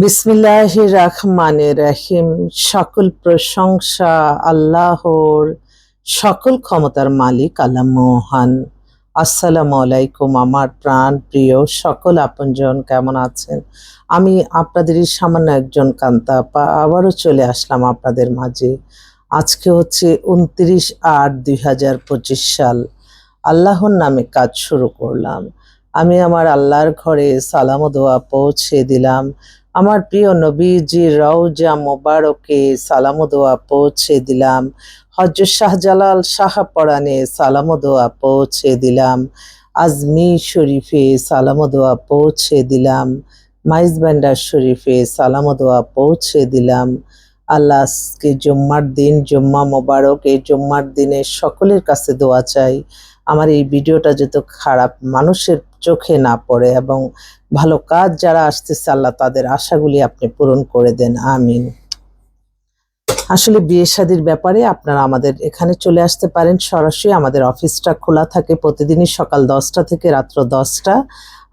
বিসমিল্লাহ রহমানে রহিম। সকল প্রশংসা আল্লাহর, সকল ক্ষমতার মালিক আল্লাহ মহান। আসসালামু আলাইকুম আমার প্রাণ প্রিয় সকল আপনজন, কেমন আছেন? আমি আপনাদেরই সামান্য একজন কান্তা আপা, আবারও চলে আসলাম আপনাদের মাঝে। আজকে হচ্ছে উনত্রিশ আট দুই হাজার পঁচিশ সাল। আল্লাহর নামে কাজ শুরু করলাম। আমি আমার আল্লাহর ঘরে সালাম দোয়া পৌঁছে দিলাম। আমার প্রিয় নবীজি রওজা মোবারকে সালাম দোয়া পৌঁছে দিলাম। হজ শাহজালাল শাহ পরানে সালাম দোয়া পৌঁছে দিলাম। আজমি শরীফে সালাম দোয়া পৌঁছে দিলাম। মাইজ ব্যান্ডার শরীফে সালাম দোয়া পৌঁছে দিলাম। আল্লাহ আজকে জুম্মার দিন, জুম্মা মোবারক, এই জুম্মার দিনে সকলের কাছে দোয়া চাই। আমার এই ভিডিওটা যত খারাপ মানুষের চোখে না পড়ে এবং ভালো কাজ যারা আসতেছে, আল্লাহ তাদের আশাগুলি আপনি পূরণ করে দেন। আমিন। আসলে বিয়ে শাদির ব্যাপারে আপনারা আমাদের এখানে চলে আসতে পারেন। সরাসরি আমাদের অফিসটা খোলা থাকে প্রতিদিনই সকাল দশটা থেকে রাত্র দশটা।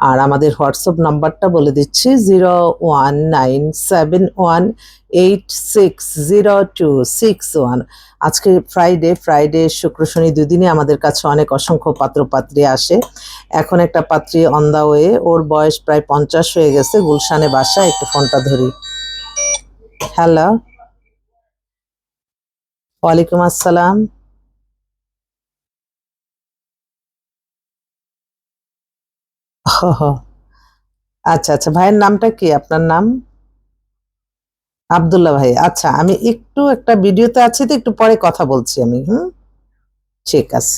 আর আমাদের হোয়াটসঅ্যাপ নাম্বারটা বলে দিচ্ছি, zero one nine seven one eight six zero two six one. আজকে ফ্রাইডে ফ্রাইডে শুক্র শনি দুদিনই আমাদের কাছে অনেক অসংখ্য পাত্রপাত্রী আসে। এখন একটা পাত্রী অন দা ওয়ে ওর বয়স প্রায় পঞ্চাশ হয়ে গেছে। গুলশানে বাসা একটু ফোনটা ধরি। হ্যালো ওয়ালাইকুম আসসালাম। আচ্ছা আচ্ছা ভাইয়ের নামটা কি? আপনার নাম? আবদুল্লাহ ভাই আচ্ছা আমি একটু একটা ভিডিওতে আছি তো একটু পরে কথা বলছি আমি, হুম? ঠিক আছে।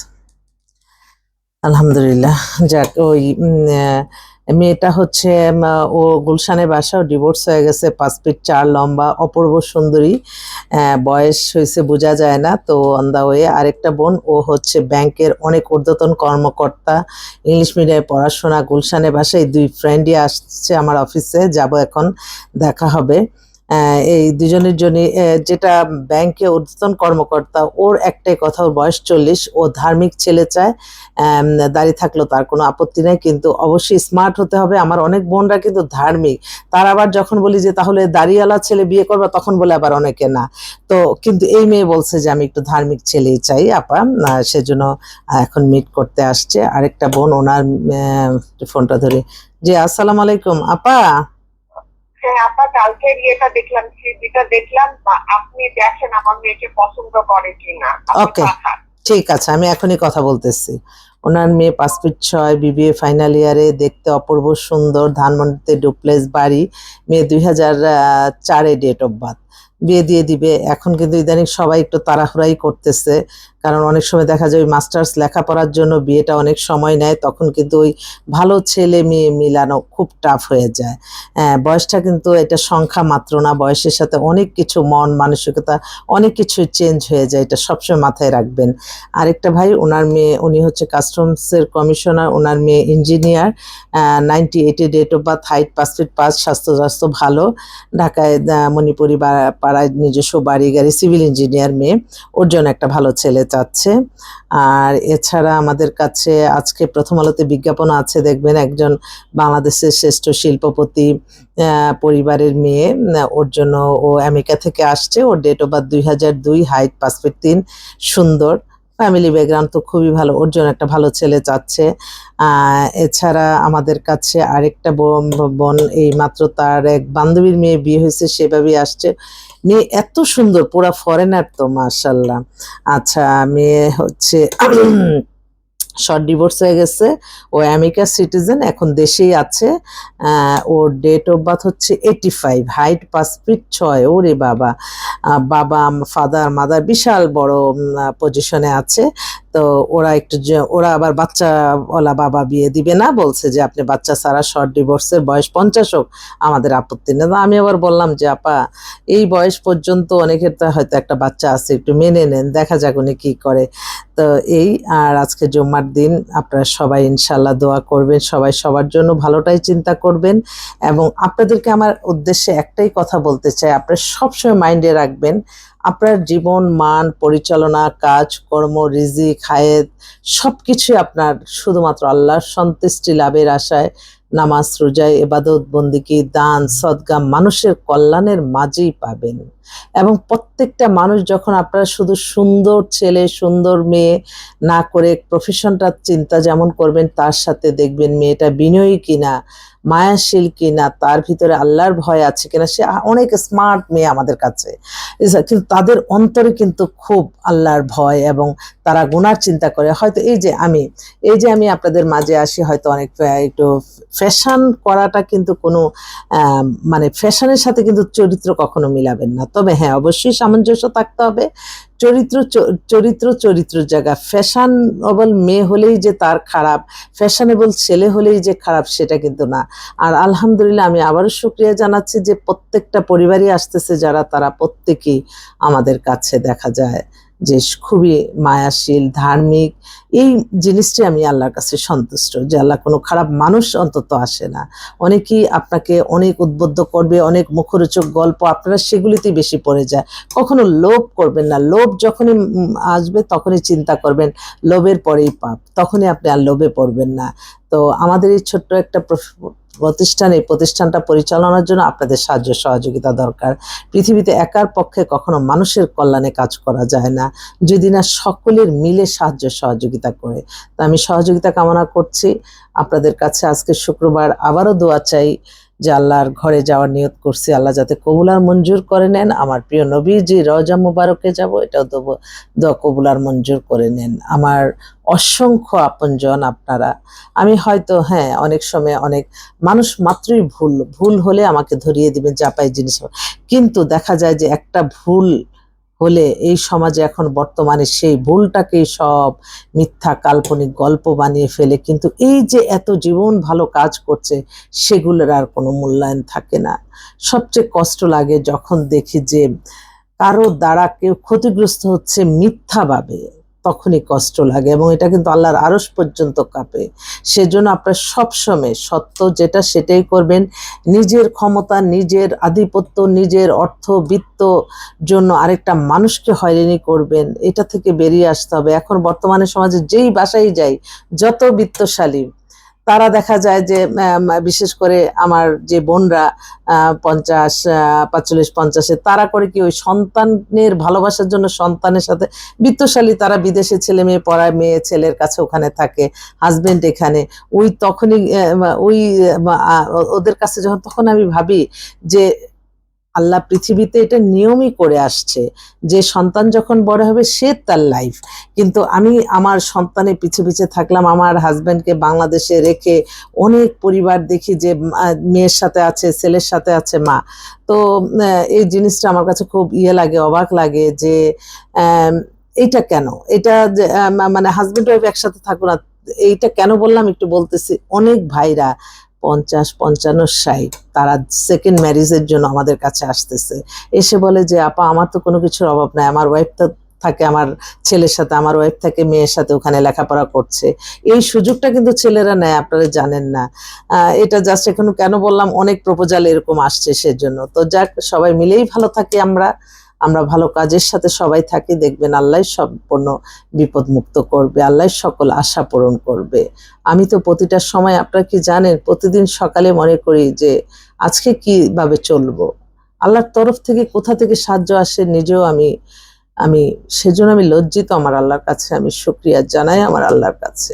আলহামদুলিল্লাহ। যাক, ওই মেয়েটা হচ্ছে ও গুলশানে বাসা ও ডিভোর্স হয়ে গেছে, পাঁচ ফিট চার লম্বা, অপূর্ব সুন্দরী বয়স হয়েছে, বোঝা যায় না। তো অন দা ওয়ে আরেকটা বোন, ও হচ্ছে ব্যাংকের অনেক ঊর্ধ্বতন কর্মকর্তা, ইংলিশ মিডিয়ামে পড়াশোনা, গুলশানে বাসায় দুই ফ্রেন্ডই আসছে আমার অফিসে যাব এখন, দেখা হবে। এই দুজনের জন্য যেটা ব্যাংকে ঊর্ধ্বতন কর্মকর্তা, ওর একটাই কথা, ওর বয়স চল্লিশ, ও ধার্মিক ছেলে চায় দাঁড়িয়ে থাকল তার কোনো আপত্তি নেই, কিন্তু অবশ্যই স্মার্ট হতে হবে। আমার অনেক বোনরা কিন্তু ধার্মিক। তার আবার যখন বলি যে, তাহলে দাড়িওয়ালা ছেলে বিয়ে করবে, তখন বলে আবার অনেকে না। তো কিন্তু এই মেয়ে বলছে যে, আমি একটু ধার্মিক ছেলেই চাই, আপা। সেজন্য এখন মিট করতে আসছে। আরেকটা বোন, ওনার ফোনটা ধরে। জি, আসসালামু আলাইকুম, আপা। হ্যাঁ আপনার কালকের ইয়েটা দেখলাম সিডিটা দেখলাম আপনি দেখেন আমার মেয়েকে পছন্দ করে কিনা। ওকে ঠিক আছে আমি এখনই কথা বলতেছি। ওনার মেয়ে পাঁচ ফিট ছয় বিবিএ ফাইনাল ইয়ারে দেখতে অপূর্ব সুন্দর ধানমন্ডিতে ডুপ্লেস বাড়ি। মেয়ে দুই হাজার চারে ডেট অফ বার্থ বিয়ে দিয়ে দিবে। এখন কিন্তু ইদানিং সবাই একটু তাড়াহুড়াই করতেছে। কারণ অনেক সময় দেখা যায় ওই মাস্টার্স লেখাপড়ার জন্য বিয়েটা অনেক সময় নেয়, তখন কিন্তু ওই ভালো ছেলে মেয়ে মিলানো খুব টাফ হয়ে যায়। হ্যাঁ বয়সটা কিন্তু এটা সংখ্যা মাত্র না, বয়সের সাথে অনেক কিছু মন, মানসিকতা অনেক কিছু চেঞ্জ হয়ে যায়, এটা সবসময় মাথায় রাখবেন। আরেকটা ভাই, ওনার মেয়ে, উনি হচ্ছে কাস্টমসের কমিশনার ওনার মেয়ে ইঞ্জিনিয়ার নাইনটি এইটে ডেট অফ বার্থ হাইট পাঁচ ফিট পাঁচ স্বাস্থ্য স্বাস্থ্য ভালো। ঢাকায় মণিপুরি বা- পাড়ায় নিজস্ব বাড়ি, গাড়ি সিভিল ইঞ্জিনিয়ার মেয়ে। ওর জন্য একটা ভালো ছেলে চাচ্ছে। আর এছাড়া আমাদের কাছে আজকে প্রথম আলোতে বিজ্ঞাপন আছে, দেখবেন একজন বাংলাদেশের শ্রেষ্ঠ শিল্পপতি পরিবারের মেয়ে। ওর জন্য ও আমেরিকা থেকে আসছে। ওর ডেট অফ বার্থ দুই হাজার দুই হাইট পাঁচ ফিট তিন, সুন্দর। ফ্যামিলি ব্যাকগ্রাউন্ড তো খুবই ভালো। ওর জন্য একটা ভালো ছেলে চাচ্ছে। এছাড়া আমাদের কাছে আরেকটা বোন এই মাত্র তার এক বান্ধবীর মেয়ে বিয়ে হয়েছে সেভাবেই আসছে। মেয়ে এত সুন্দর, পুরা ফরেনার তো মার্শাল্লাহ আচ্ছা মেয়ে হচ্ছে শর্ট ডিভোর্স হয়ে গেছে। ও আমেরিকার সিটিজেন এখন দেশেই আছে। ওর ডেট অফ বার্থ হচ্ছে এইটি ফাইভ হাইট পাঁচ ফিট ছয়, ওরে বাবা। বাবা ফাদার মাদার বিশাল বড় পজিশনে আছে। তো ওরা একটু ওরা আবার বাচ্চা ওলা বাবা বিয়ে দিবে না, বলছে যে আপনি বাচ্চা ছাড়া শর্ট ডিভোর্সের বয়স পঞ্চাশ হোক, আমাদের আপত্তি নেই। আমি আবার বললাম যে, আপা, এই বয়স পর্যন্ত অনেকের তো হয়তো একটা বাচ্চা আছে, একটু মেনে নেন, দেখা যাক উনি কী করে। তো এই, আর আজকে জুম্মার দিন আপনারা সবাই ইনশাল্লাহ দোয়া করবেন, সবাই সবার জন্য ভালোটাই চিন্তা করবেন এবং আপনাদেরকে আমার উদ্দেশ্যে একটাই কথা বলতে চাই, আপনারা সবসময় মাইন্ডে রাখবেন, আপনার জীবন, মান, পরিচালনা, কাজ, কর্ম রিজি খায়েদ সব কিছুই আপনার শুধুমাত্র আল্লাহর সন্তুষ্টি লাভের আশায়, নামাজ, রোজায়, এবাদত, বন্দিকি, দান সদগা মানুষের কল্যাণের মাঝেই পাবেন। এবং প্রত্যেকটা মানুষ যখন আপনারা শুধু সুন্দর ছেলে, সুন্দর মেয়ে না করে প্রফেশনটা চিন্তা যেমন করবেন, তার সাথে দেখবেন মেয়েটা বিনয়ী কিনা, মায়াশীল কিনা, তার ভিতরে আল্লাহর ভয় আছে কিনা, সে অনেক স্মার্ট মেয়ে আমাদের কাছে। কিন্তু তাদের অন্তরে কিন্তু খুব আল্লাহর ভয় এবং তারা গুনার চিন্তা করে। হয়তো এই যে আমি, এই যে আমি আপনাদের মাঝে আসি, হয়তো অনেক একটু ফ্যাশন করাটা কিন্তু কোনো মানে ফ্যাশনের সাথে কিন্তু চরিত্র কখনো মিলাবেন না। তবে হ্যাঁ অবশ্যই সামঞ্জস্য থাকতে হবে। চরিত্র চরিত্র চরিত্র জায়গা। ফ্যাশনেবল মেয়ে হলেই যে তার খারাপ ফ্যাশনেবল ছেলে হলেই যে খারাপ সেটা কিন্তু না। আর আলহামদুলিল্লাহ আমি আবারও শুক্রিয়া জানাচ্ছি যে প্রত্যেকটা পরিবারই আসতেছে যারা তারা প্রত্যেকেই আমাদের কাছে দেখা যায়। যে খুবই মায়াশীল, ধার্মিক, এই জিনিসটি আমি আল্লাহর কাছে সন্তুষ্ট, যে আল্লাহ কোনো খারাপ মানুষ অন্তত আসে না। অনেকেই আপনাকে অনেক উদ্বুদ্ধ করবে, অনেক মুখরোচক গল্প, আপনারা সেগুলিতেই বেশি পড়ে যায়। কখনো লোভ করবেন না, লোভ যখনই আসবে তখনই চিন্তা করবেন, লোভের পরেই পাপ, তখনই আপনি আর লোভে পড়বেন না। তো আমাদের এই ছোট্ট একটা প্রতিষ্ঠান, এই প্রতিষ্ঠানটা পরিচালনার জন্য আপনাদের সাহায্য, সহযোগিতা দরকার। পৃথিবীতে একার পক্ষে কখনো মানুষের কল্যাণে কাজ করা যায় না। যদি না সকলের মিলে সাহায্য, সহযোগিতা করে। তা আমি সহযোগিতা কামনা করছি। আপনাদের কাছে আজকে শুক্রবার। আবারও দোয়া চাই যে আল্লাহর ঘরে যাওয়ার নিয়ত করছি, আল্লাহ যাতে কবুলার মঞ্জুর করে নেন। আমার প্রিয় নবী যে রজা মুবারকে যাব, এটাও দেবো দ কবুলার মঞ্জুর করে নেন। আমার অসংখ্য আপনজন আপনারা, আমি হয়তো হ্যাঁ অনেক সময় অনেক মানুষ মাত্রই ভুল ভুল হলে আমাকে ধরিয়ে দিবেন চাপাই জিনিস কিন্তু দেখা যায় যে একটা ভুল হলে এই সমাজে এখন বর্তমানে সেই ভুলটাকেই সব মিথ্যা কাল্পনিক গল্প বানিয়ে ফেলে। কিন্তু এই যে এত জীবন ভালো কাজ করছে, সেগুলোর আর কোনো মূল্যায়ন থাকে না। সবচেয়ে কষ্ট লাগে যখন দেখি যে কারও দ্বারা কেউ ক্ষতিগ্রস্ত হচ্ছে মিথ্যাভাবে। তখনই কষ্ট লাগে এবং এটা কিন্তু আল্লাহর আরস পর্যন্ত কাঁপে। সেজন্য আপনার সবসময় সত্য যেটা সেটাই করবেন। নিজের ক্ষমতা, নিজের আধিপত্য, নিজের অর্থ বৃত্ত জন্য আরেকটা মানুষকে হয়রানি করবেন। এটা থেকে বেরিয়ে আসতে হবে। এখন বর্তমানে সমাজে যেই বাসায় যাই, যত বিত্তশালী তারা দেখা যায় যে বিশেষ করে আমার যে বোনরা পঞ্চাশ পাঁচচল্লিশ, পঞ্চাশে, তারা করে কি ওই সন্তানের ভালোবাসার জন্য সন্তানের সাথে বিত্তশালী তারা বিদেশে ছেলে মেয়ে পড়ায়, মেয়ে ছেলের কাছে ওখানে থাকে হাজবেন্ড এখানে, ওই তখনই ওই ওদের কাছে যখন, তখন আমি ভাবি যে আল্লাহ পৃথিবীতে এটা নিয়মই করে আসছে যে সন্তান যখন বড় হবে সে তার লাইফ কিন্তু আমি আমার সন্তানের পিছে পিছে থাকলাম, আমার হাজব্যান্ডকে বাংলাদেশে রেখে অনেক পরিবার দেখি যে মেয়ের সাথে আছে, ছেলের সাথে আছে, মা। তো এই জিনিসটা আমার কাছে খুব ইয়ে লাগে, অবাক লাগে যে এইটা কেন? এটা মানে হাজব্যান্ড ওয়াইফ একসাথে থাকো না, এইটা কেন বললাম একটু বলতেছি। অনেক ভাইরা পঞ্চাশ, পঞ্চান্ন, ষাট। তারা সেকেন্ড ম্যারেজের জন্য আমাদের কাছে আসতেছে। এসে বলে যে, আপা, আমার তো কোনো কিছুর অভাব নাই। আমার ওয়াইফ তো থাকে, আমার ছেলের সাথে, আমার ওয়াইফ থাকে, মেয়ের সাথে ওখানে লেখাপড়া করছে। এই সুযোগটা কিন্তু ছেলেরা নেয়, আপনারা জানেন না। এটা জাস্ট এখন কেন বললাম, অনেক প্রপোজাল এরকম আসছে সেজন্য। তো যাক, সবাই মিলেই ভালো থাকি আমরা। আমরা ভালো কাজের সাথে সবাই থাকি, দেখবেন আল্লাহ সম্পূর্ণ বিপদ মুক্ত করবে, আল্লাহ সকল আশা পূরণ করবে। আমি তো প্রতিটা সময়, আপনারা কি জানেন, প্রতিদিন সকালে মনে করি যে আজকে কীভাবে চলবো? আল্লাহর তরফ থেকে কোথা থেকে সাহায্য আসে নিজেও আমি আমি সেজন্য আমি লজ্জিত আমার আল্লাহর কাছে, আমি শুক্রিয়া জানাই আমার আল্লাহর কাছে।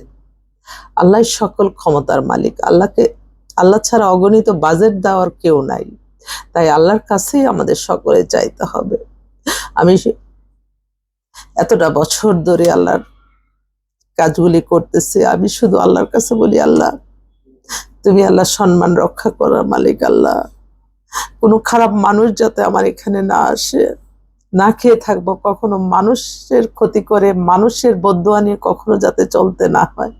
আল্লাহ সকল ক্ষমতার মালিক, আল্লাহকে, আল্লাহ ছাড়া অগণিত বাজেট দেওয়ার কেউ নাই। তাই আল্লাহর কাছেই আমাদের সকলে চাইতে হবে। আমি এতটা বছর ধরে আল্লাহর কাজগুলি করতেছি, আমি শুধু আল্লাহর কাছে বলি, আল্লাহ, তুমি আল্লাহ সম্মান রক্ষা করার মালিক আল্লাহ। কোনো খারাপ মানুষ যাতে আমার এখানে না আসে, না খেয়ে থাকব, কখনো মানুষের ক্ষতি করে, মানুষের বদুয়া নিয়ে কখনো যাতে চলতে না হয়।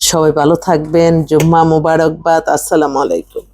সবাই ভালো থাকবেন, জুম্মা মুবারকবাদ, আসসালামু আলাইকুম।